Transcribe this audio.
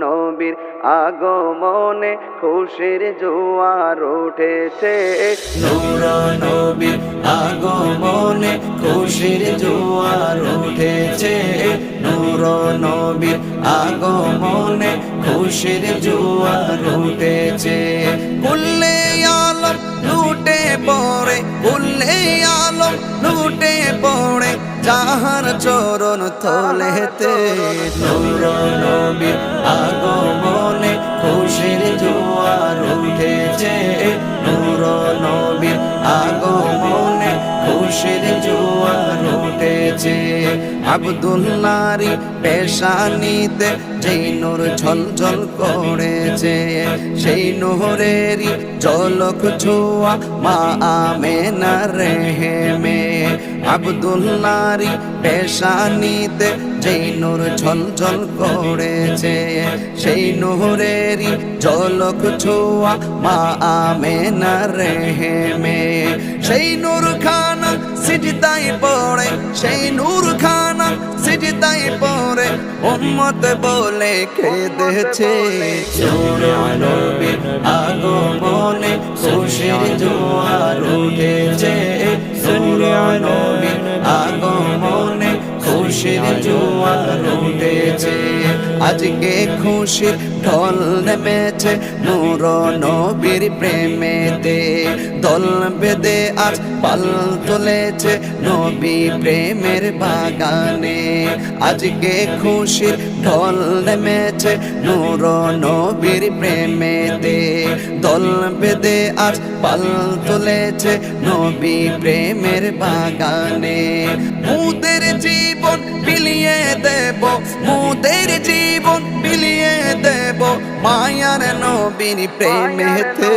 নবীর আগমনে খুশির জোয়ার উঠেছে। নূর নবীর আগমনে খুশির জোয়ার উঠেছে। নূর নবীর আগমনে খুশির জোয়ার উঠেছে। কুল্লে আলম লুটে পড়ে কুল্লে আলম লুটে পড়ে যাহার চরণ তলেতে। নূর নবীর খুশির জোয়ার উঠেছে। আবদুল্লারি পেশানিতে যেই নূর ঝলঝল করেছে, সেই নহরেরই জলক ছোয়া মা আমেনা রেহেমে। আবদুল্লারি পেশানিতে যেই নূর ঝলঝল করেছে, সেই নহরেরই জলক ছোয়া মা আমেনা রেহেমে। সেই নূর খানা সিজদাই পড়ে, সেই নূর খানা সিজদাই পড়ে, উম্মত বলে কেঁদেছে আগমনে খুশির জোয়ার উঠেছে। নবীর আগমনে খুশির জোয়ার উঠেছে আজকে খুশির ঢল নেমেছে নূর নবীর প্রেমেতে। দল বেদে আজ পাল তুলেছে নবী প্রেমের বাগানে। আজকে খুশির ঢল নেমেছে নূর নবীর প্রেমেতে। দল বেদে আজ পাল তুলেছে নবী প্রেমের বাগানে। মুদের জীবন বিলিয়ে দেব মুদের জীবন বিলিয়ে দেব মায়ার নবীর প্রেমেতে।